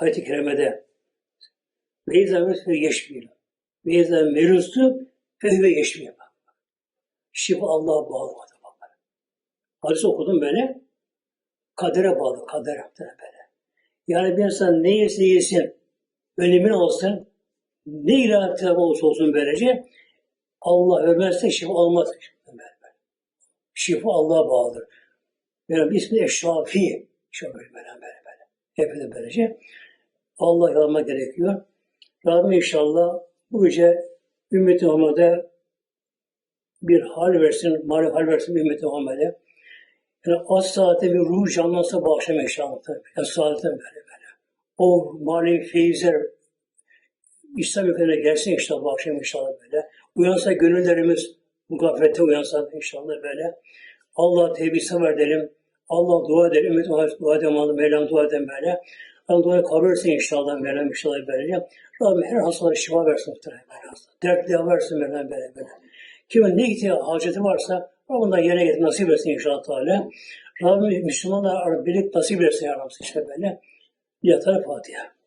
ayet-i kerimede ve izâ ve yeşmiyor. Ve izâ merustu fe ve yeşmiyor. Şifa Allah'a bağlı. Bak. Hadis okudum böyle. Kadere bağlı, kadere böyle. Yani bir insan ne yerse yesin, önemini alsın, ne ilahi olursa olsun böylece, Allah vermezse şifa olmaz. Şifa Allah'a bağlıdır. Yani ismi Eşrafi. Şöyle böyle böyle böyle. Hepsi böylece. Allah yardıma gerekiyor. Rabbim inşallah bu gece ümmeti Muhammed'e bir hal versin, mali hal versin ümmeti Muhammed'e. Yani az saatte bir ruh canlansa bağışlama inşallah. Yani saatte böyle böyle. O mali feyizler İslam ülkelerine gelsin inşallah bağışlama inşallah böyle. Uyansa gönüllerimiz bu gaflete uyansa inşallah böyle. Allah tevbi sever edelim. Allah dua edelim. Ümmet dua edelim. Mevlam dua edelim böyle. Allah duayı kabul etsin inşallah Mevlam inşallah böylece. Rabbim her hastalara şifa versin muhtemelen hasta. Dertliye versin Mevlam böyle böyle. Kimin ne ihtiyacı, haceti varsa Rabbim da yerine getir nasip etsin inşallah Teala. Rabbim Müslümanlar birlik nasip etsin ya Rabbi işte böyle. Yatar Fatiha.